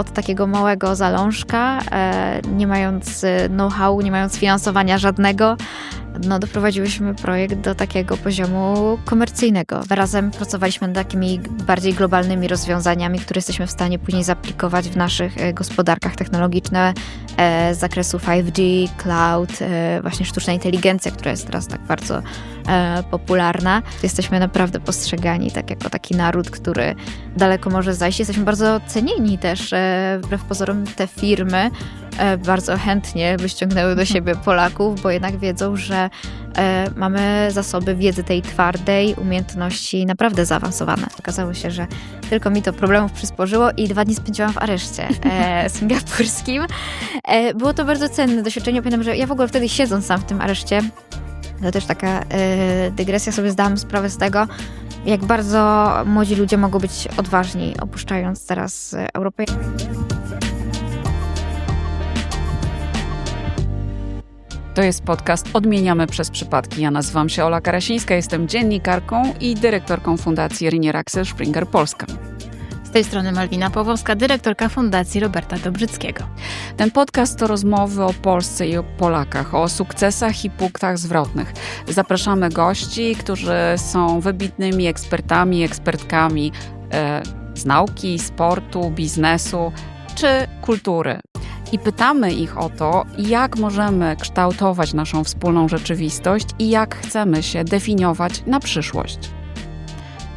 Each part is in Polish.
od takiego małego zalążka, e, nie mając e, know-how, nie mając finansowania żadnego, no, doprowadziłyśmy projekt do takiego poziomu komercyjnego. Razem pracowaliśmy nad takimi bardziej globalnymi rozwiązaniami, które jesteśmy w stanie później zaaplikować w naszych e, gospodarkach technologicznych z zakresu 5G, cloud, właśnie sztuczna inteligencja, która jest teraz tak bardzo popularna. Jesteśmy naprawdę postrzegani tak jako taki naród, który daleko może zajść. Jesteśmy bardzo cenieni też, wbrew pozorom te firmy E, bardzo chętnie wyściągnęły do siebie Polaków, bo jednak wiedzą, że e, mamy zasoby wiedzy tej twardej, umiejętności naprawdę zaawansowane. Okazało się, że tylko mi to problemów przysporzyło i dwa dni spędziłam w areszcie e, singapurskim. było to bardzo cenne doświadczenie. Pamiętam, że ja w ogóle wtedy siedząc sam w tym areszcie, to też taka dygresja, sobie zdałam sprawę z tego, jak bardzo młodzi ludzie mogą być odważni, opuszczając teraz Europę. To jest podcast Odmieniamy przez przypadki. Ja nazywam się Ola Karasińska, jestem dziennikarką i dyrektorką Fundacji Rinier Axel Springer Polska. Z tej strony Malwina Pawłowska, dyrektorka Fundacji Roberta Dobrzyckiego. Ten podcast to rozmowy o Polsce i o Polakach, o sukcesach i punktach zwrotnych. Zapraszamy gości, którzy są wybitnymi ekspertami, ekspertkami e, z nauki, sportu, biznesu czy kultury i pytamy ich o to, jak możemy kształtować naszą wspólną rzeczywistość i jak chcemy się definiować na przyszłość.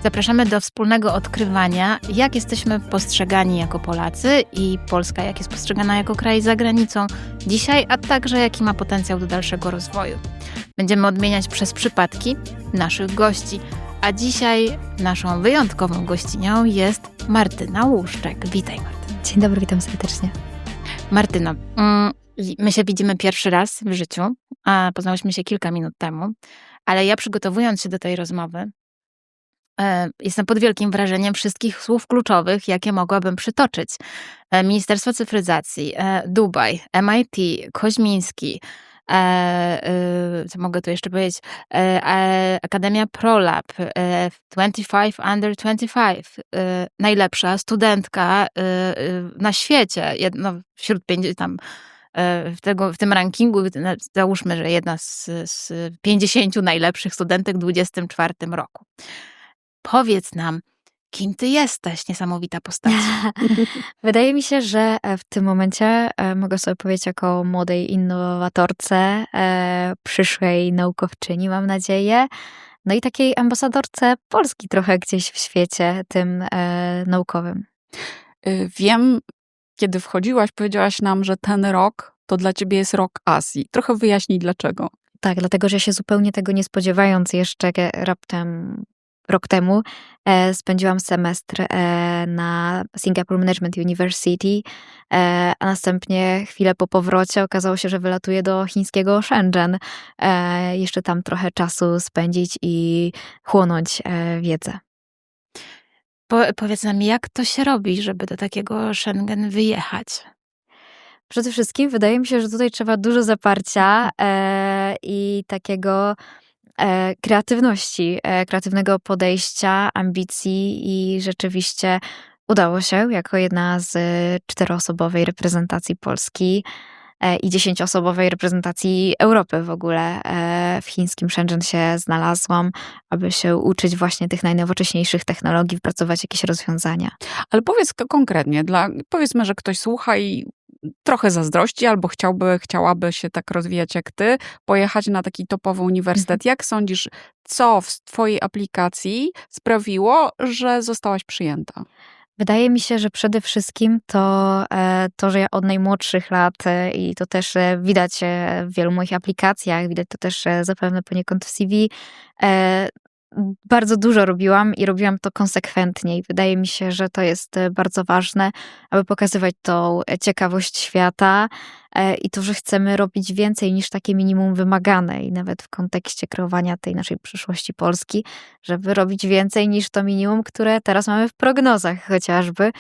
Zapraszamy do wspólnego odkrywania, jak jesteśmy postrzegani jako Polacy i Polska, jak jest postrzegana jako kraj za granicą dzisiaj, a także jaki ma potencjał do dalszego rozwoju. Będziemy odmieniać przez przypadki naszych gości, a dzisiaj naszą wyjątkową gościnią jest Martyna Łuszczek. Witaj, Martyna. Dzień dobry, witam serdecznie. Martyno, mm, my się widzimy pierwszy raz w życiu, a poznałyśmy się kilka minut temu, ale ja przygotowując się do tej rozmowy, e, jestem pod wielkim wrażeniem wszystkich słów kluczowych, jakie mogłabym przytoczyć. E, Ministerstwo Cyfryzacji, e, Dubaj, MIT, Koźmiński, co mogę tu jeszcze powiedzieć, e, Akademia ProLab, 25 Under 25, najlepsza studentka na świecie, jedno wśród pięć, tam w, tego, w tym rankingu, załóżmy, że jedna z, z 50 najlepszych studentek w 2024 roku. Powiedz nam, kim ty jesteś, niesamowita postać. Wydaje mi się, że e, w tym momencie e, mogę sobie powiedzieć jako młodej innowatorce, e, przyszłej naukowczyni, mam nadzieję, no i takiej ambasadorce Polski trochę gdzieś w świecie tym naukowym. Wiem, kiedy wchodziłaś, powiedziałaś nam, że ten rok to dla ciebie jest rok Azji. Trochę wyjaśnij dlaczego. Tak, dlatego że się zupełnie tego nie spodziewając, jeszcze raptem rok temu e, spędziłam semestr e, na Singapore Management University, e, a następnie chwilę po powrocie okazało się, że wylatuję do chińskiego Shenzhen. E, jeszcze tam trochę czasu spędzić i chłonąć e, wiedzę. Po, powiedz nam, jak to się robi, żeby do takiego Schengen wyjechać? Przede wszystkim wydaje mi się, że tutaj trzeba dużo zaparcia e, i takiego kreatywności, e, kreatywnego podejścia, ambicji i rzeczywiście udało się jako jedna z czteroosobowej reprezentacji Polski e, i dziesięcioosobowej reprezentacji Europy w ogóle w chińskim Shenzhen się znalazłam, aby się uczyć właśnie tych najnowocześniejszych technologii, wpracować jakieś rozwiązania. Ale powiedz konkretnie, dla, powiedzmy, że ktoś słucha i trochę zazdrości albo chciałby, chciałaby się tak rozwijać jak ty, pojechać na taki topowy uniwersytet. Mhm. Jak sądzisz, co w twojej aplikacji sprawiło, że zostałaś przyjęta? Wydaje mi się, że przede wszystkim to, e, to, że ja od najmłodszych lat e, i to też e, widać w wielu moich aplikacjach, widać to też zapewne poniekąd w CV, bardzo dużo robiłam i robiłam to konsekwentnie i wydaje mi się, że to jest e, bardzo ważne, aby pokazywać tą e, ciekawość świata e, i to, że chcemy robić więcej niż takie minimum wymagane i nawet w kontekście kreowania tej naszej przyszłości Polski, żeby robić więcej niż to minimum, które teraz mamy w prognozach chociażby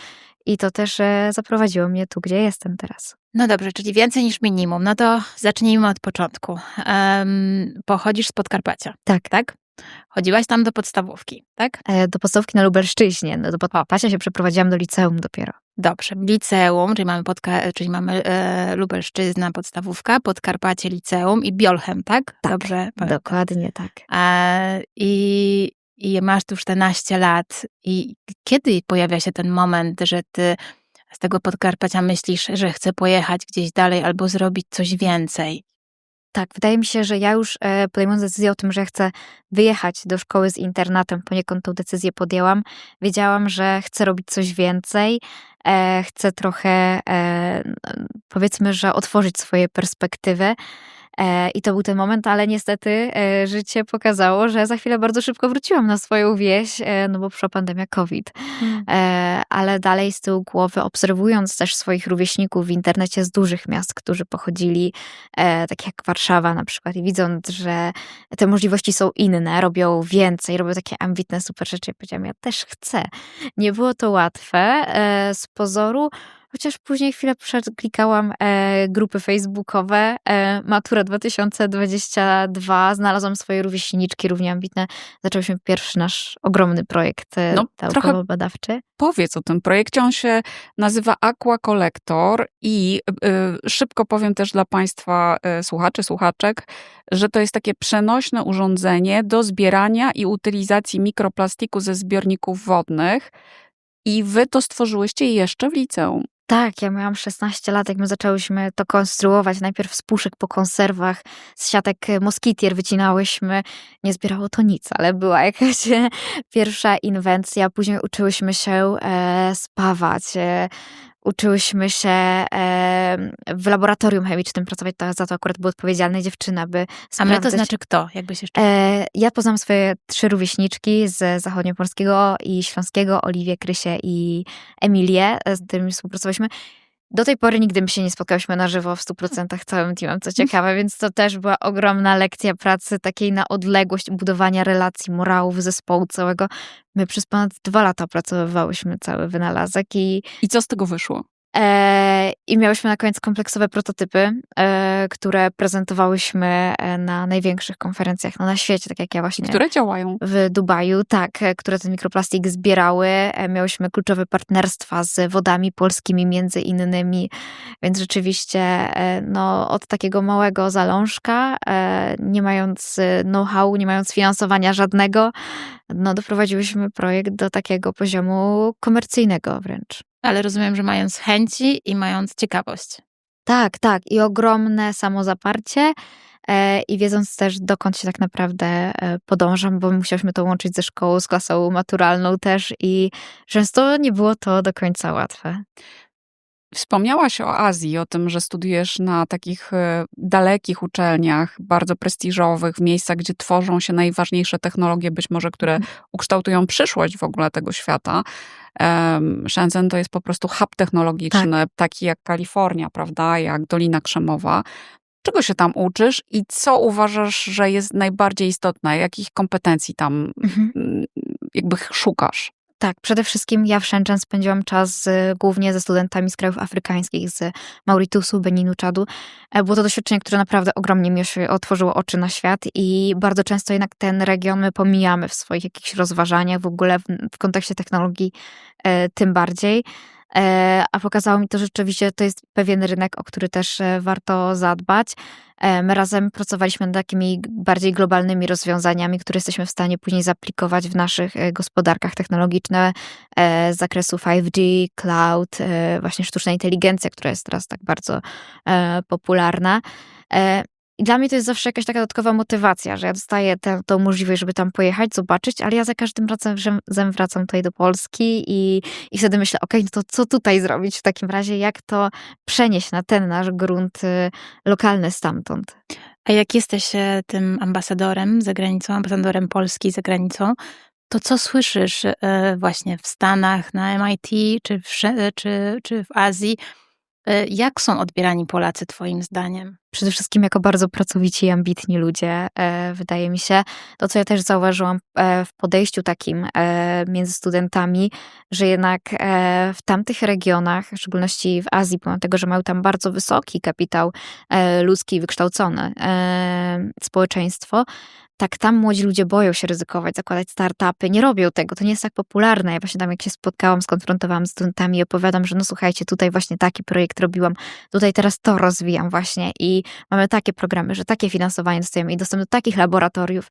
i to też zaprowadziło mnie tu, gdzie jestem teraz. No dobrze, czyli więcej niż minimum. No to zacznijmy od początku. Um, pochodzisz z Podkarpacia. Tak. Tak? Chodziłaś tam do podstawówki, tak? E, Do podstawówki na Lubelszczyźnie. No, do Podpasia się przeprowadziłam do liceum dopiero. Dobrze. Liceum, czyli mamy, podka- czyli mamy e, Lubelszczyzna, podstawówka, Podkarpacie, liceum i Biolchem, tak? Tak, Dobrze. pamiętam. Dokładnie tak. E, i, I masz tu 14 lat. I kiedy pojawia się ten moment, że ty z tego Podkarpacia myślisz, że chcę pojechać gdzieś dalej albo zrobić coś więcej? Tak, wydaje mi się, że ja już e, podejmując decyzję o tym, że chcę wyjechać do szkoły z internatem, poniekąd tą decyzję podjęłam. Wiedziałam, że chcę robić coś więcej, e, chcę trochę, e, powiedzmy, że otworzyć swoje perspektywy. E, I to był ten moment, ale niestety e, życie pokazało, że za chwilę bardzo szybko wróciłam na swoją wieś, e, no bo przyszła pandemia COVID. E, ale dalej z tyłu głowy, obserwując też swoich rówieśników w internecie z dużych miast, którzy pochodzili, tak jak Warszawa na przykład, i widząc, że te możliwości są inne, robią więcej, robią takie ambitne, super rzeczy, ja powiedziałam, ja też chcę. Nie było to łatwe z pozoru, chociaż później chwilę przeklikałam e, grupy facebookowe, e, Matura 2022, znalazłam swoje rówieśniczki równie ambitne, zaczęliśmy pierwszy nasz ogromny projekt e, No, naukowo-badawczy. Powiedz o tym projekcie. On się nazywa Aqua Collector i y, szybko powiem też dla Państwa y, słuchaczy, słuchaczek, że to jest takie przenośne urządzenie do zbierania i utylizacji mikroplastiku ze zbiorników wodnych. I wy to stworzyłyście jeszcze w liceum. Tak, ja miałam 16 lat, jak my zaczęłyśmy to konstruować. Najpierw z puszek po konserwach, z siatek e, moskitier wycinałyśmy. Nie zbierało to nic, ale była jakaś pierwsza inwencja. Później uczyłyśmy się e, spawać. E, uczyłyśmy się w laboratorium chemicznym pracować. To, za to akurat była odpowiedzialna dziewczyna, by A sprawdzać. my to znaczy kto? Jakbyś jeszcze... E, ja poznam swoje trzy rówieśniczki z zachodniopolskiego i śląskiego, Oliwię, Krysię i Emilię, z którymi współpracowałyśmy. Do tej pory nigdy my się nie spotkałyśmy na żywo w 100% całym teamem, co ciekawe, więc to też była ogromna lekcja pracy takiej na odległość, budowania relacji, morałów zespołu całego. My przez ponad dwa lata opracowywałyśmy cały wynalazek i I co z tego wyszło? E, I miałyśmy na koniec kompleksowe prototypy, e, które prezentowałyśmy e, na największych konferencjach no, na świecie, tak jak ja właśnie Które działają? w Dubaju, tak, które ten mikroplastik zbierały. Miałyśmy kluczowe partnerstwa z wodami polskimi między innymi, więc rzeczywiście no, od takiego małego zalążka, nie mając know-how, nie mając finansowania żadnego, no, doprowadziłyśmy projekt do takiego poziomu komercyjnego wręcz. Ale rozumiem, że mając chęci i mając ciekawość. Tak, tak. I ogromne samozaparcie. E, I wiedząc też, dokąd się tak naprawdę e, podążam, bo musiałyśmy to łączyć ze szkołą, z klasą maturalną też i często nie było to do końca łatwe. Wspomniałaś o Azji, o tym, że studiujesz na takich e, dalekich uczelniach, bardzo prestiżowych, w miejscach, gdzie tworzą się najważniejsze technologie, być może, które ukształtują przyszłość w ogóle tego świata. Em, Shenzhen to jest po prostu hub technologiczny, taki jak Kalifornia, prawda, jak Dolina Krzemowa. Czego się tam uczysz i co uważasz, że jest najbardziej istotne? Jakich kompetencji tam Mhm. mm, jakby szukasz? Tak, przede wszystkim ja w Shenzhen spędziłam czas z, głównie ze studentami z krajów afrykańskich, z Mauritusu, Beninu, Czadu. E, Było to doświadczenie, które naprawdę ogromnie mi otworzyło oczy na świat i bardzo często jednak ten region my pomijamy w swoich jakichś rozważaniach, w ogóle w, w kontekście technologii e, tym bardziej. E, A pokazało mi to, rzeczywiście to jest pewien rynek, o który też e, warto zadbać. My razem pracowaliśmy nad takimi bardziej globalnymi rozwiązaniami, które jesteśmy w stanie później zaaplikować w naszych e, gospodarkach technologicznych z zakresu 5G, cloud, właśnie sztuczna inteligencja, która jest teraz tak bardzo popularna. I dla mnie to jest zawsze jakaś taka dodatkowa motywacja, że ja dostaję tę, możliwość, żeby tam pojechać, zobaczyć, ale ja za każdym razem wracam tutaj do Polski i, i wtedy myślę, okej, no to co tutaj zrobić w takim razie, jak to przenieść na ten nasz grunt y, lokalny stamtąd. A jak jesteś e, tym ambasadorem za granicą, ambasadorem Polski za granicą, to co słyszysz e, właśnie w Stanach, na MIT czy w, e, czy, czy w Azji? E, Jak są odbierani Polacy, Twoim zdaniem? przede wszystkim jako bardzo pracowici i ambitni ludzie, e, wydaje mi się. To, co ja też zauważyłam e, w podejściu takim między studentami, że jednak w tamtych regionach, w szczególności w Azji, pomimo tego, że mają tam bardzo wysoki kapitał ludzki, wykształcone e, społeczeństwo, tak tam młodzi ludzie boją się ryzykować, zakładać startupy, nie robią tego, to nie jest tak popularne. Ja właśnie tam jak się spotkałam, skonfrontowałam z studentami i opowiadam, że no słuchajcie, tutaj właśnie taki projekt robiłam, tutaj teraz to rozwijam właśnie i mamy takie programy, że takie finansowanie dostajemy i dostęp do takich laboratoriów.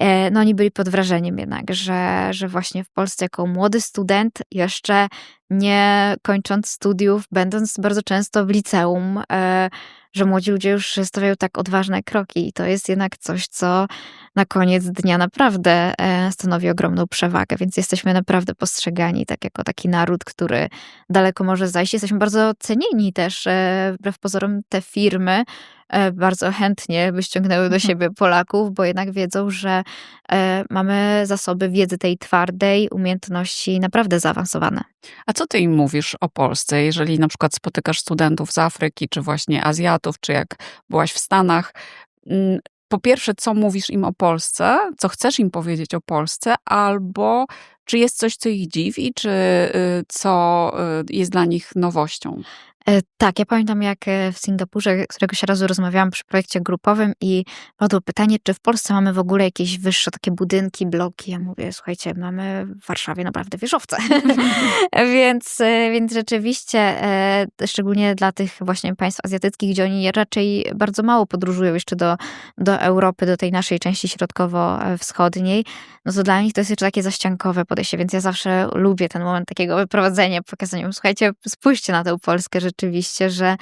E, no oni byli pod wrażeniem jednak, że, że właśnie w Polsce jako młody student, jeszcze nie kończąc studiów, będąc bardzo często w liceum, e, że młodzi ludzie już stawiają tak odważne kroki i to jest jednak coś, co na koniec dnia naprawdę e, stanowi ogromną przewagę, więc jesteśmy naprawdę postrzegani tak jako taki naród, który daleko może zajść. Jesteśmy bardzo cenieni też, wbrew pozorom te firmy, E, bardzo chętnie by ściągnęły do Mhm. siebie Polaków, bo jednak wiedzą, że e, mamy zasoby wiedzy tej twardej, umiejętności naprawdę zaawansowane. A co ty im mówisz o Polsce, jeżeli na przykład spotykasz studentów z Afryki, czy właśnie Azjatów, czy jak byłaś w Stanach? Mm, Po pierwsze, co mówisz im o Polsce, co chcesz im powiedzieć o Polsce, albo czy jest coś, co ich dziwi, czy y, co y, jest dla nich nowością? E, Tak, ja pamiętam jak e, w Singapurze któregoś razu rozmawiałam przy projekcie grupowym i padło pytanie, czy w Polsce mamy w ogóle jakieś wyższe takie budynki, bloki. Ja mówię, słuchajcie, mamy w Warszawie naprawdę wieżowce. więc, e, więc rzeczywiście, szczególnie dla tych właśnie państw azjatyckich, gdzie oni raczej bardzo mało podróżują jeszcze do, do Europy, do tej naszej części środkowo-wschodniej, no to dla nich to jest jeszcze takie zaściankowe podejście, więc ja zawsze lubię ten moment takiego wyprowadzenia, pokazania, słuchajcie, spójrzcie na tę Polskę rzeczywiście, że,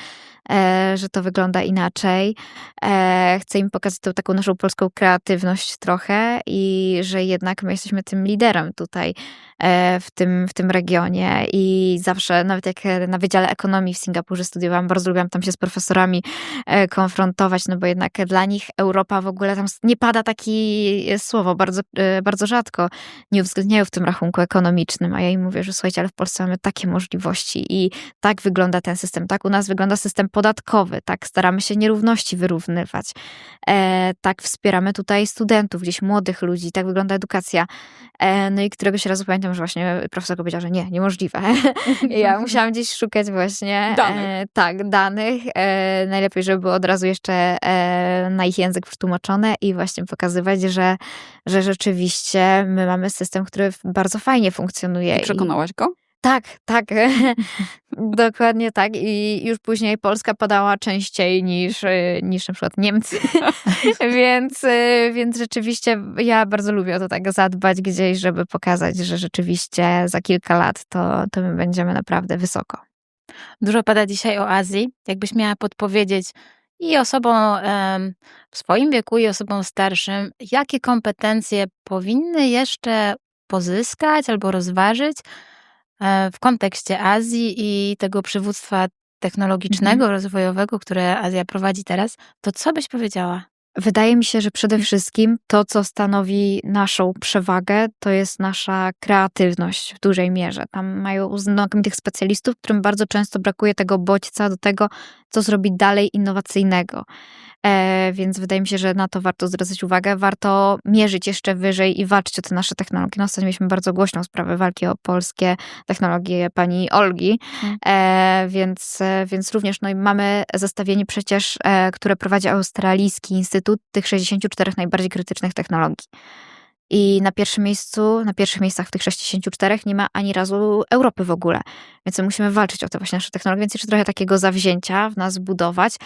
że to wygląda inaczej. E, chcę im pokazać tą taką naszą polską kreatywność trochę i że jednak my jesteśmy tym liderem tutaj e, w tym, w tym regionie i zawsze, nawet jak na Wydziale Ekonomii w Singapurze studiowałam, bardzo lubiłam tam się z profesorami e, konfrontować, no bo jednak dla nich Europa w ogóle tam nie pada takie słowo, bardzo, e, bardzo rzadko nie uwzględniają w tym rachunku ekonomicznym, a ja im mówię, że słuchajcie, ale w Polsce mamy takie możliwości i tak wygląda ten system, tak u nas wygląda system podatkowy, tak staramy się nierówności wyrównywać, e, tak wspieramy tutaj studentów, gdzieś młodych ludzi, tak wygląda edukacja. E, no i któregoś razu pamiętam, że właśnie profesor powiedział, że nie, niemożliwe. Ja musiałam gdzieś szukać właśnie Danych. E, tak, danych. E, najlepiej, żeby było od razu jeszcze e, na ich język przetłumaczone i właśnie pokazywać, że, że rzeczywiście my mamy system, który bardzo fajnie funkcjonuje. I przekonałaś go? Tak, tak. Dokładnie tak. I już później Polska padała częściej niż, y, niż na przykład Niemcy. więc, y, więc rzeczywiście ja bardzo lubię o to tak zadbać gdzieś, żeby pokazać, że rzeczywiście za kilka lat to, to my będziemy naprawdę wysoko. Dużo pada dzisiaj o Azji. Jakbyś miała podpowiedzieć i osobom w swoim wieku, i osobom starszym, jakie kompetencje powinny jeszcze pozyskać albo rozważyć w kontekście Azji i tego przywództwa technologicznego, rozwojowego, które Azja prowadzi teraz, to co byś powiedziała? Wydaje mi się, że przede wszystkim to, co stanowi naszą przewagę, to jest nasza kreatywność w dużej mierze. Tam mają znakomitych specjalistów, którym bardzo często brakuje tego bodźca do tego, co zrobić dalej innowacyjnego. E, więc wydaje mi się, że na to warto zwracać uwagę. Warto mierzyć jeszcze wyżej i walczyć o te nasze technologie. No, ostatnio mieliśmy bardzo głośną sprawę walki o polskie technologie pani Olgi, Mm. e, więc, e, więc również no, mamy zestawienie przecież, które prowadzi Australijski Instytut tych 64 najbardziej krytycznych technologii. I na pierwszym miejscu, na pierwszych miejscach w tych 64 nie ma ani razu Europy w ogóle. Więc my musimy walczyć o te właśnie nasze technologie, więc jeszcze trochę takiego zawzięcia w nas budować,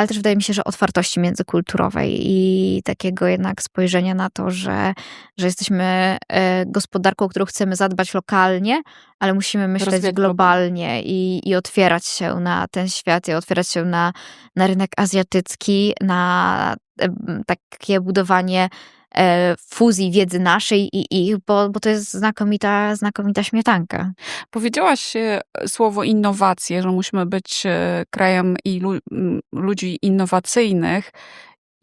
ale też wydaje mi się, że otwartości międzykulturowej i takiego jednak spojrzenia na to, że, że jesteśmy e, gospodarką, którą chcemy zadbać lokalnie, ale musimy myśleć globalnie i, i otwierać się na ten świat i otwierać się na, na rynek azjatycki, na e, takie budowanie fuzji wiedzy naszej i ich, bo, bo to jest znakomita, znakomita śmietanka. Powiedziałaś e, słowo innowacje, że musimy być e, krajem i lu- ludzi innowacyjnych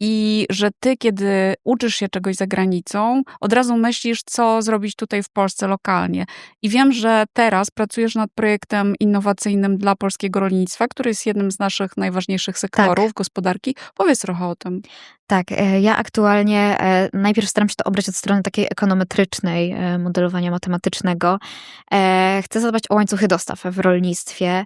i że ty, kiedy uczysz się czegoś za granicą, od razu myślisz, co zrobić tutaj w Polsce lokalnie. I wiem, że teraz pracujesz nad projektem innowacyjnym dla polskiego rolnictwa, który jest jednym z naszych najważniejszych sektorów gospodarki. Powiedz trochę o tym. Tak, e, ja aktualnie e, najpierw staram się to obrać od strony takiej ekonometrycznej, e, modelowania matematycznego. Chcę zadbać o łańcuchy dostaw w rolnictwie,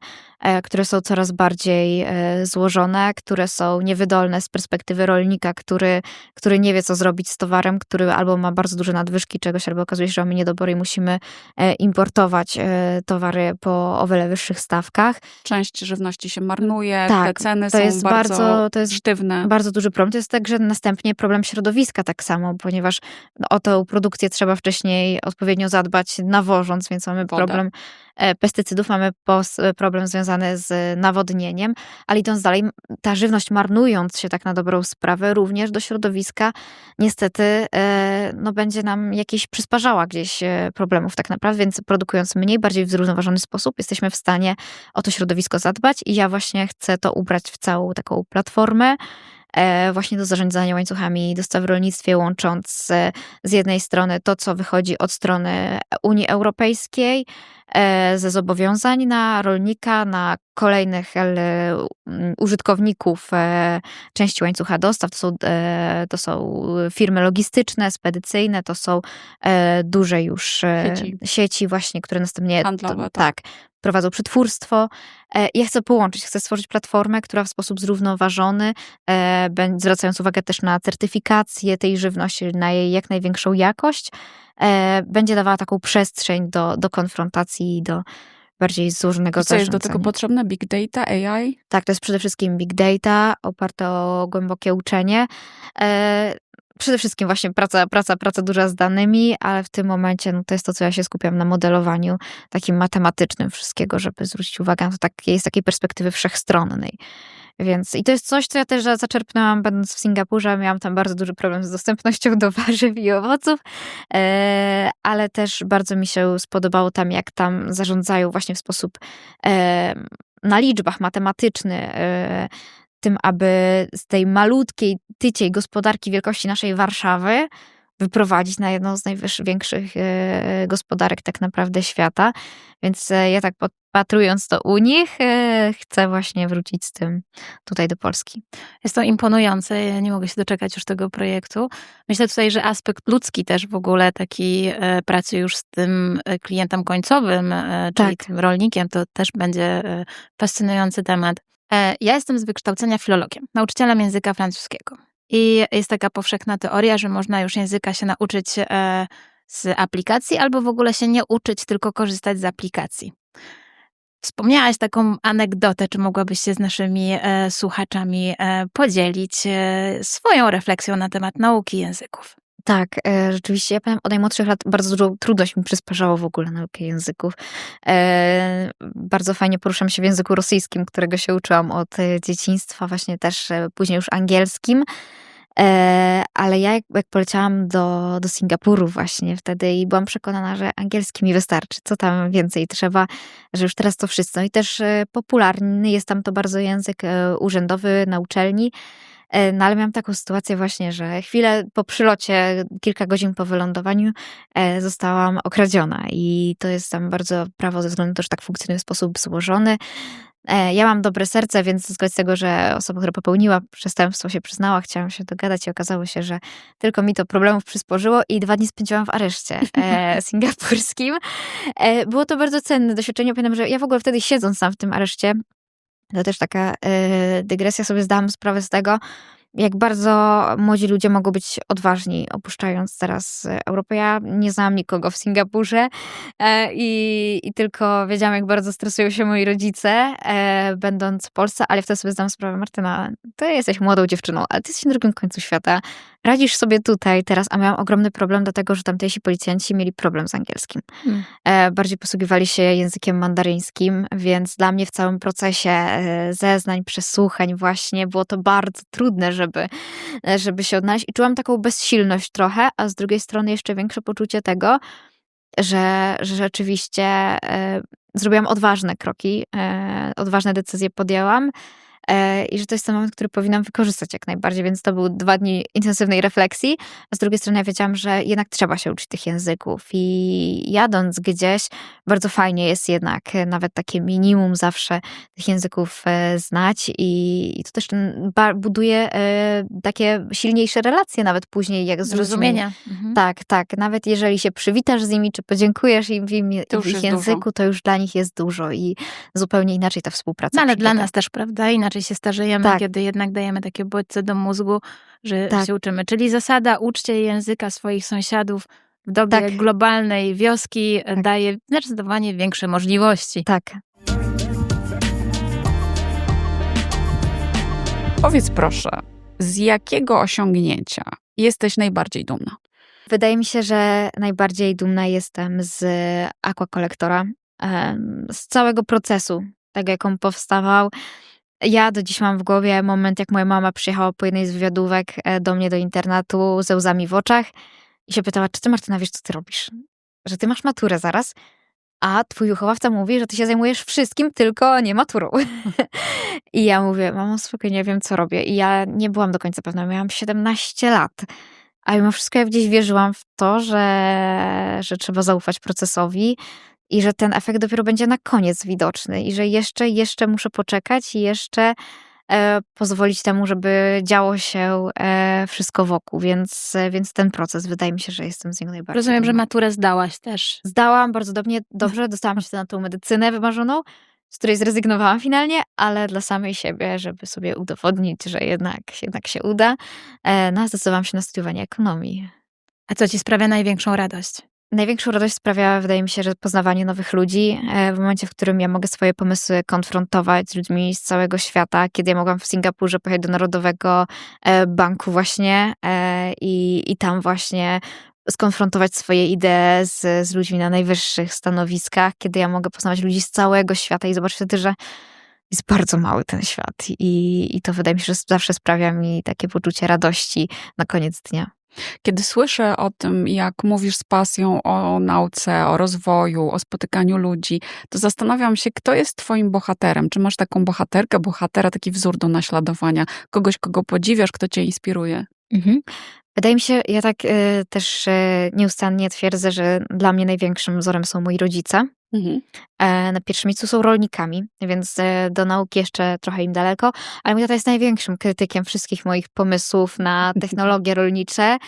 które są coraz bardziej złożone, które są niewydolne z perspektywy rolnika, który, który nie wie, co zrobić z towarem, który albo ma bardzo duże nadwyżki czegoś, albo okazuje się, że mamy niedobory i musimy e, importować e, towary po o wiele wyższych stawkach. Część żywności się marnuje, Tak, te ceny to są jest bardzo, bardzo- to jest sztywne. Bardzo duży problem. To jest także następnie problem środowiska tak samo, ponieważ o tę produkcję trzeba wcześniej odpowiednio zadbać nawożąc, więc mamy Wodę. problem e, pestycydów, mamy problem związany z nawodnieniem, ale idąc dalej, ta żywność marnując się tak na dobrą sprawę również do środowiska. Niestety e, no, będzie nam jakieś przysparzała gdzieś e, problemów tak naprawdę, więc produkując mniej, bardziej w zrównoważony sposób jesteśmy w stanie o to środowisko zadbać i ja właśnie chcę to ubrać w całą taką platformę, właśnie do zarządzania łańcuchami dostaw w rolnictwie, łącząc e, z jednej strony to, co wychodzi od strony Unii Europejskiej, e, ze zobowiązań na rolnika, na kolejnych e, m, użytkowników e, części łańcucha dostaw. To są, e, to są firmy logistyczne, spedycyjne, to są e, duże już e, Sieci. sieci właśnie, które następnie Handlowe, to, tak. tak, prowadzą przetwórstwo. E, Ja chcę połączyć, chcę stworzyć platformę, która w sposób zrównoważony, e, zwracając uwagę też na certyfikację tej żywności, na jej jak największą jakość, e, będzie dawała taką przestrzeń do, do konfrontacji i do bardziej złożonego I co jest do tego potrzebne? Big data, AI? Tak, to jest przede wszystkim big data, oparte o głębokie uczenie. Przede wszystkim właśnie praca, praca, praca duża z danymi, ale w tym momencie no, to jest to, co ja się skupiam na modelowaniu takim matematycznym wszystkiego, żeby zwrócić uwagę na to takie, z takiej perspektywy wszechstronnej. Więc i to jest coś, co ja też za- zaczerpnęłam będąc w Singapurze. Miałam tam bardzo duży problem z dostępnością do warzyw i owoców, e, ale też bardzo mi się spodobało tam, jak tam zarządzają właśnie w sposób e, na liczbach matematyczny, e, tym, aby z tej malutkiej, tyciej gospodarki wielkości naszej Warszawy wyprowadzić na jedną z największych e, gospodarek tak naprawdę świata. Więc e, ja tak podpatrując to u nich, e, chcę właśnie wrócić z tym tutaj do Polski. Jest to imponujące. Ja nie mogę się doczekać już tego projektu. Myślę tutaj, że aspekt ludzki też w ogóle taki e, pracy już z tym e, klientem końcowym, e, czyli Tak. tym rolnikiem, to też będzie e, fascynujący temat. E, Ja jestem z wykształcenia filologiem, nauczycielem języka francuskiego. I jest taka powszechna teoria, że można już języka się nauczyć e, z aplikacji, albo w ogóle się nie uczyć, tylko korzystać z aplikacji. Wspomniałaś taką anegdotę, czy mogłabyś się z naszymi e, słuchaczami podzielić swoją refleksją na temat nauki języków? Tak, e, rzeczywiście. Ja pamiętam od najmłodszych lat bardzo dużą trudność mi przysparzało w ogóle naukę języków. E, bardzo fajnie poruszam się w języku rosyjskim, którego się uczyłam od e, dzieciństwa, właśnie też e, później już angielskim. E, ale ja jak, jak poleciałam do, do Singapuru właśnie wtedy i byłam przekonana, że angielski mi wystarczy, co tam więcej trzeba, że już teraz to wszystko. I też e, popularny jest tam to bardzo język urzędowy na uczelni. E, No ale miałam taką sytuację właśnie, że chwilę po przylocie, kilka godzin po wylądowaniu e, zostałam okradziona i to jest tam bardzo prawo ze względu na to, że tak funkcjonuje w sposób złożony. E, Ja mam dobre serce, więc z tego, że osoba, która popełniła przestępstwo się przyznała, chciałam się dogadać i okazało się, że tylko mi to problemów przysporzyło i dwa dni spędziłam w areszcie e, singapurskim. E, Było to bardzo cenne doświadczenie. Pamiętam, że ja w ogóle wtedy siedząc tam w tym areszcie, to też taka e, dygresja, sobie zdałam sprawę z tego, jak bardzo młodzi ludzie mogą być odważni, opuszczając teraz Europę. Ja nie znałam nikogo w Singapurze e, i, i tylko wiedziałam, jak bardzo stresują się moi rodzice, e, będąc w Polsce, ale wtedy sobie zdałam sprawę, Martyna, ty jesteś młodą dziewczyną, ale ty jesteś na drugim końcu świata. Radzisz sobie tutaj teraz, a miałam ogromny problem, dlatego że tamtejsi policjanci mieli problem z angielskim. Hmm. E, bardziej posługiwali się językiem mandaryńskim, więc dla mnie w całym procesie e, zeznań, przesłuchań właśnie było to bardzo trudne, żeby, e, żeby się odnaleźć i czułam taką bezsilność trochę, a z drugiej strony jeszcze większe poczucie tego, że, że rzeczywiście zrobiłam odważne kroki, odważne decyzje podjęłam i że to jest ten moment, który powinnam wykorzystać jak najbardziej, więc to były dwa dni intensywnej refleksji, a z drugiej strony ja wiedziałam, że jednak trzeba się uczyć tych języków i jadąc gdzieś, bardzo fajnie jest jednak e, nawet takie minimum zawsze tych języków e, znać i, i to też buduje e, takie silniejsze relacje nawet później, jak z ludźmi. Zrozumienia. Mhm. Tak, tak. Nawet jeżeli się przywitasz z nimi, czy podziękujesz im w, już w ich języku, dużo. to już dla nich jest dużo i zupełnie inaczej ta współpraca No ale dla przebiega. nas też, prawda? Inaczej się starzejemy, Tak. kiedy jednak dajemy takie bodźce do mózgu, że Tak. się uczymy. Czyli zasada uczcie języka swoich sąsiadów w dobie Tak. globalnej wioski e, daje zdecydowanie większe możliwości. Tak. Powiedz proszę, z jakiego osiągnięcia jesteś najbardziej dumna? Wydaje mi się, że najbardziej dumna jestem z aquakolektora, z całego procesu, tego jak on powstawał. Ja do dziś mam w głowie moment, jak moja mama przyjechała po jednej z wywiadówek e, do mnie do internatu ze łzami w oczach i się pytała, czy ty Martyna wiesz, co ty robisz? Że ty masz maturę zaraz, a twój wychowawca mówi, że ty się zajmujesz wszystkim, tylko nie maturą. I ja mówię, mamo, spokojnie, nie wiem, co robię. I ja nie byłam do końca pewna, miałam 17 lat. A mimo wszystko ja gdzieś wierzyłam w to, że, że trzeba zaufać procesowi i że ten efekt dopiero będzie na koniec widoczny i że jeszcze, jeszcze muszę poczekać i jeszcze e, pozwolić temu, żeby działo się e, wszystko wokół. Więc, e, więc ten proces, wydaje mi się, że jestem z niego najbardziej Rozumiem, że maturę zdałaś też. Zdałam bardzo dobrze, dobrze, dostałam się na tą medycynę wymarzoną, z której zrezygnowałam finalnie, ale dla samej siebie, żeby sobie udowodnić, że jednak, jednak się uda, e, no, zdecydowałam się na studiowanie ekonomii. A co ci sprawia największą radość? Największą radość sprawia, wydaje mi się, że poznawanie nowych ludzi. e, W momencie, w którym ja mogę swoje pomysły konfrontować z ludźmi z całego świata, kiedy ja mogłam w Singapurze pojechać do Narodowego e, Banku właśnie e, i, i tam właśnie skonfrontować swoje idee z, z ludźmi na najwyższych stanowiskach, kiedy ja mogę poznawać ludzi z całego świata i zobaczyć wtedy, że jest bardzo mały ten świat i, i to wydaje mi się, że zawsze sprawia mi takie poczucie radości na koniec dnia. Kiedy słyszę o tym, jak mówisz z pasją o nauce, o rozwoju, o spotykaniu ludzi, to zastanawiam się, kto jest twoim bohaterem? Czy masz taką bohaterkę, bohatera, taki wzór do naśladowania? Kogoś, kogo podziwiasz, kto cię inspiruje? Mhm. Wydaje mi się, ja tak y, też y, nieustannie twierdzę, że dla mnie największym wzorem są moi rodzice. Mhm. E, na pierwszym miejscu są rolnikami, więc e, do nauki jeszcze trochę im daleko, ale mój tata jest największym krytykiem wszystkich moich pomysłów na technologie rolnicze,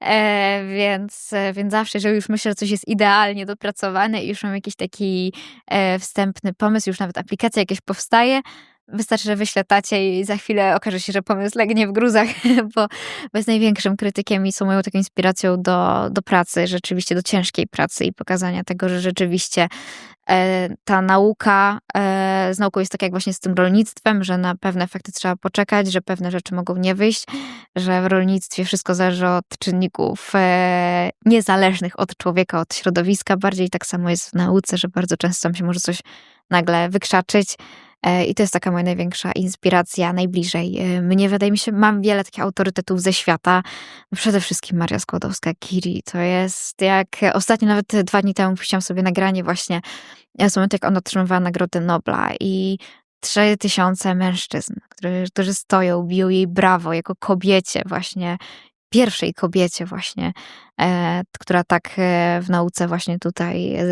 e, więc, e, więc zawsze, jeżeli już myślę, że coś jest idealnie dopracowane i już mam jakiś taki e, wstępny pomysł, już nawet aplikacja jakaś powstaje, Wystarczy, że wyślę tacie i za chwilę okaże się, że pomysł legnie w gruzach, bo, jest największym krytykiem i są moją taką inspiracją do, do pracy, rzeczywiście do ciężkiej pracy i pokazania tego, że rzeczywiście e, ta nauka, e, z nauką jest tak jak właśnie z tym rolnictwem, że na pewne efekty trzeba poczekać, że pewne rzeczy mogą nie wyjść, że w rolnictwie wszystko zależy od czynników e, niezależnych od człowieka, od środowiska. Bardziej tak samo jest w nauce, że bardzo często tam się może coś nagle wykrzaczyć. E, I to jest taka moja największa inspiracja, najbliżej e, mnie. Wydaje mi się, mam wiele takich autorytetów ze świata. No Przede wszystkim Maria Skłodowska-Curie. To jest jak ostatnio, nawet dwa dni temu puściłam sobie nagranie właśnie z momentu, jak ona otrzymywała Nagrodę Nobla i trzy tysiące mężczyzn, którzy, którzy stoją, biją jej brawo jako kobiecie właśnie, pierwszej kobiecie właśnie, e, która tak e, w nauce właśnie tutaj e,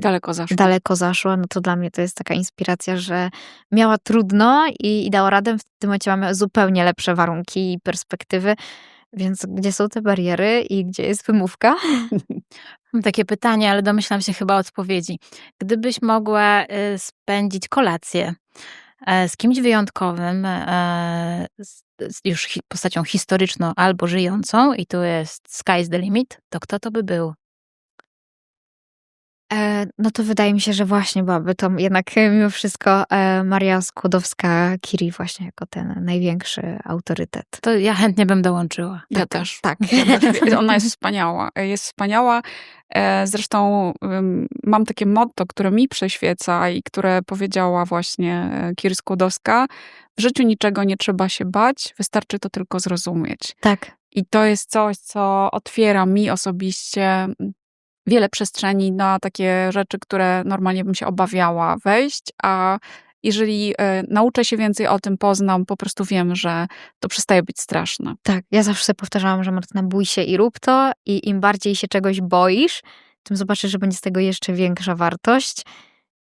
Daleko zaszło. daleko zaszła, no to dla mnie to jest taka inspiracja, że miała trudno i, i dała radę. W tym momencie mamy zupełnie lepsze warunki i perspektywy. Więc gdzie są te bariery i gdzie jest wymówka? Mam takie pytanie, ale domyślam się chyba odpowiedzi. Gdybyś mogła y, spędzić kolację e, z kimś wyjątkowym, e, z już postacią historyczną albo żyjącą, i tu jest sky's the limit, to kto to by był? E, no to wydaje mi się, że właśnie byłaby to jednak e, mimo wszystko e, Maria Skłodowska-Curie właśnie jako ten największy autorytet. To ja chętnie bym dołączyła. Ja też. Tak. Ja też. Ona jest wspaniała. Jest wspaniała. Zresztą mam takie motto, które mi prześwieca i które powiedziała właśnie e, Kir Skłodowska. W życiu niczego nie trzeba się bać, wystarczy to tylko zrozumieć. Tak. I to jest coś, co otwiera mi osobiście wiele przestrzeni na takie rzeczy, które normalnie bym się obawiała wejść, a jeżeli e, nauczę się więcej o tym, poznam, po prostu wiem, że to przestaje być straszne. Tak, ja zawsze powtarzałam, że Martyna, bój się i rób to i im bardziej się czegoś boisz, tym zobaczysz, że będzie z tego jeszcze większa wartość.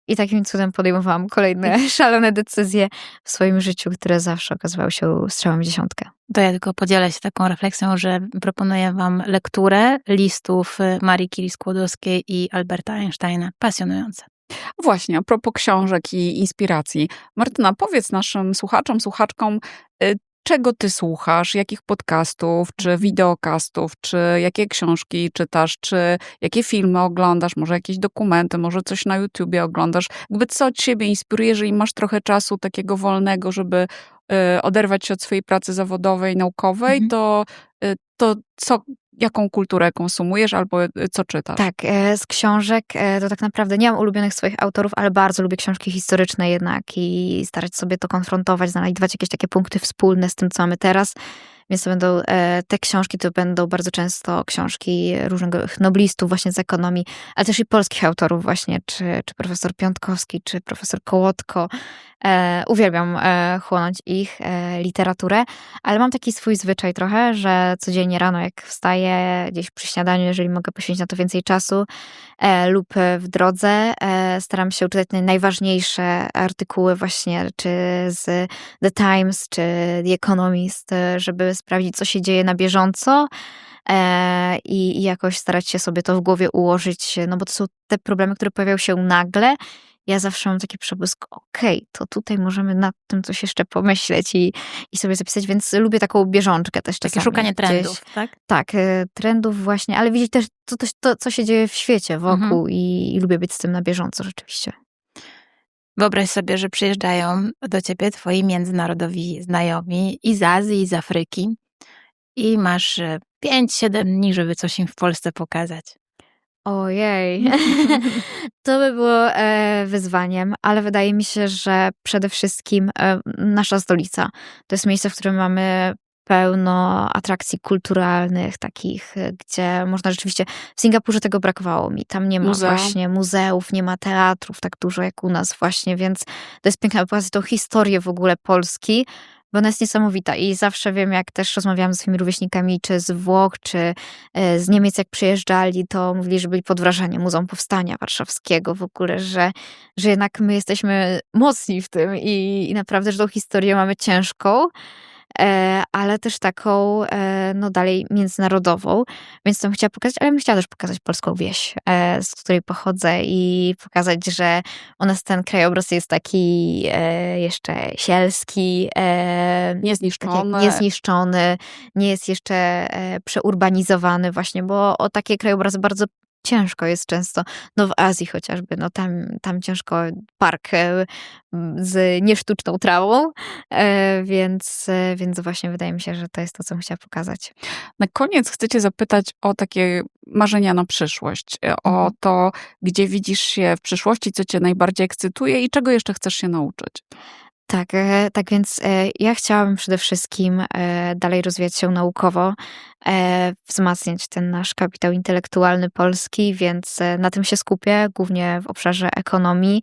I takim cudem podejmowałam kolejne szalone decyzje w swoim życiu, które zawsze okazywały się strzałem w dziesiątkę. To ja tylko podzielę się taką refleksją, że proponuję wam lekturę listów Marii Curie-Skłodowskiej i Alberta Einsteina. Pasjonujące. Właśnie, a propos książek i inspiracji. Martyna, powiedz naszym słuchaczom, słuchaczkom, y, czego ty słuchasz, jakich podcastów, czy wideokastów, czy jakie książki czytasz, czy jakie filmy oglądasz, może jakieś dokumenty, może coś na YouTubie oglądasz. Jakby co ciebie inspiruje, jeżeli masz trochę czasu takiego wolnego, żeby y, oderwać się od swojej pracy zawodowej, naukowej, Mhm. to, y, to co, jaką kulturę konsumujesz albo y, co czytasz? Tak, e, z książek e, to tak naprawdę nie mam ulubionych swoich autorów, ale bardzo lubię książki historyczne jednak i starać sobie to konfrontować, znajdować jakieś takie punkty wspólne z tym, co mamy teraz. Więc to będą e, te książki, to będą bardzo często książki różnych noblistów właśnie z ekonomii, ale też i polskich autorów właśnie, czy, czy profesor Piątkowski, czy profesor Kołotko. E, uwielbiam e, chłonąć ich literaturę, ale mam taki swój zwyczaj trochę, że codziennie rano jak wstaję gdzieś przy śniadaniu, jeżeli mogę poświęcić na to więcej czasu lub w drodze, staram się czytać najważniejsze artykuły właśnie, czy z The Times, czy The Economist, żeby sprawdzić, co się dzieje na bieżąco e, i, i jakoś starać się sobie to w głowie ułożyć, no bo to są te problemy, które pojawiają się nagle. Ja zawsze mam taki przebłysk, okej, to tutaj możemy nad tym coś jeszcze pomyśleć i, i sobie zapisać, więc lubię taką bieżączkę też Takie czasami. szukanie gdzieś. trendów, tak? Tak, e, trendów właśnie, ale widzieć też to, to, to, co się dzieje w świecie wokół Mhm. i, i lubię być z tym na bieżąco rzeczywiście. Wyobraź sobie, że przyjeżdżają do ciebie twoi międzynarodowi znajomi i z Azji, i z Afryki i masz 5-7 dni, żeby coś im w Polsce pokazać. Ojej, to by było e, wyzwaniem, ale wydaje mi się, że przede wszystkim e, nasza stolica to jest miejsce, w którym mamy pełno atrakcji kulturalnych, takich, e, gdzie można rzeczywiście. W Singapurze tego brakowało mi. Tam nie ma Muzea. właśnie muzeów, nie ma teatrów tak dużo jak u nas, właśnie, więc to jest piękne, aby pokazać tą historię w ogóle Polski. Bo ona jest niesamowita i zawsze wiem, jak też rozmawiałam ze swoimi rówieśnikami, czy z Włoch, czy e, z Niemiec, jak przyjeżdżali, to mówili, że byli pod wrażeniem Muzeum Powstania Warszawskiego w ogóle, że, że jednak my jesteśmy mocni w tym i, i naprawdę, że tą historię mamy ciężką, ale też taką, e, no dalej międzynarodową, więc to bym chciała pokazać, ale bym chciała też pokazać polską wieś, e, z której pochodzę i pokazać, że u nas ten krajobraz jest taki e, jeszcze sielski, e, tak jak Niezniszczone. niezniszczony, nie jest jeszcze e, przeurbanizowany właśnie, bo o takie krajobrazy bardzo ciężko jest często, no w Azji chociażby, no tam, tam ciężko park e, z niesztuczną trawą, e, więc, e, więc właśnie wydaje mi się, że to jest to, co bym chciała pokazać. Na koniec chcę cię zapytać o takie marzenia na przyszłość, o Mhm. to, gdzie widzisz się w przyszłości, co cię najbardziej ekscytuje i czego jeszcze chcesz się nauczyć. Tak, e, tak więc e, ja chciałabym przede wszystkim e, dalej rozwijać się naukowo, wzmacniać ten nasz kapitał intelektualny polski, więc na tym się skupię, głównie w obszarze ekonomii.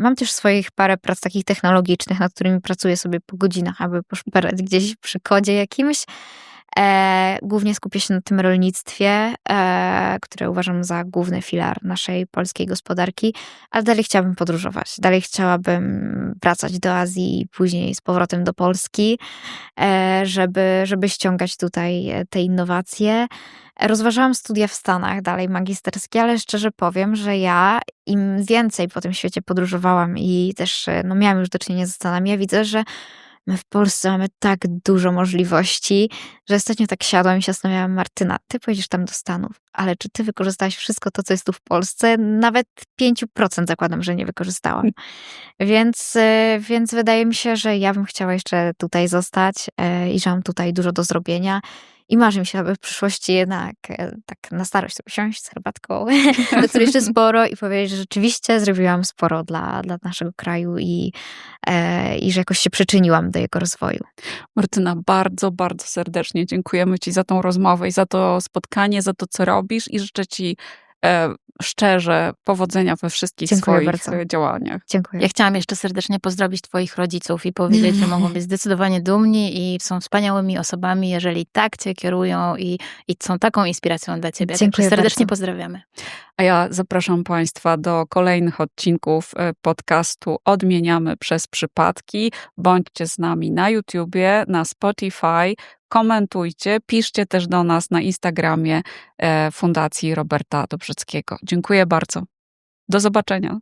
Mam też swoich parę prac takich technologicznych, nad którymi pracuję sobie po godzinach, aby poszperać gdzieś przy kodzie jakimś. E, głównie skupię się na tym rolnictwie, e, które uważam za główny filar naszej polskiej gospodarki, ale dalej chciałabym podróżować. Dalej chciałabym wracać do Azji i później z powrotem do Polski, e, żeby, żeby ściągać tutaj te innowacje. Rozważałam studia w Stanach, dalej magisterskie, ale szczerze powiem, że ja im więcej po tym świecie podróżowałam i też e, no, miałam już do czynienia ze Stanami, ja widzę, że my w Polsce mamy tak dużo możliwości, że ostatnio tak siadłam i się zastanawiałam, Martyna, ty pojedziesz tam do Stanów, ale czy ty wykorzystałaś wszystko to, co jest tu w Polsce? Nawet 5% zakładam, że nie wykorzystałam. Więc, e, więc wydaje mi się, że ja bym chciała jeszcze tutaj zostać e, i że mam tutaj dużo do zrobienia. I marzy mi się, aby w przyszłości jednak e, tak na starość sobie siąść z herbatką, do której jeszcze sporo i powiedzieć, że rzeczywiście zrobiłam sporo dla, dla naszego kraju i, e, i że jakoś się przyczyniłam do jego rozwoju. Martyna, bardzo, bardzo serdecznie dziękujemy Ci za tą rozmowę i za to spotkanie, za to, co robisz i życzę Ci szczerze powodzenia we wszystkich Dziękuję swoich bardzo. e, działaniach. Dziękuję. Ja chciałam jeszcze serdecznie pozdrowić Twoich rodziców i powiedzieć, że mogą być zdecydowanie dumni i są wspaniałymi osobami, jeżeli tak Cię kierują i, i są taką inspiracją dla Ciebie. Dziękuję Także serdecznie bardzo. pozdrawiamy. A ja zapraszam Państwa do kolejnych odcinków e, podcastu Odmieniamy przez przypadki. Bądźcie z nami na YouTubie, na Spotify. Komentujcie, piszcie też do nas na Instagramie e, Fundacji Roberta Dobrzyckiego. Dziękuję bardzo. Do zobaczenia.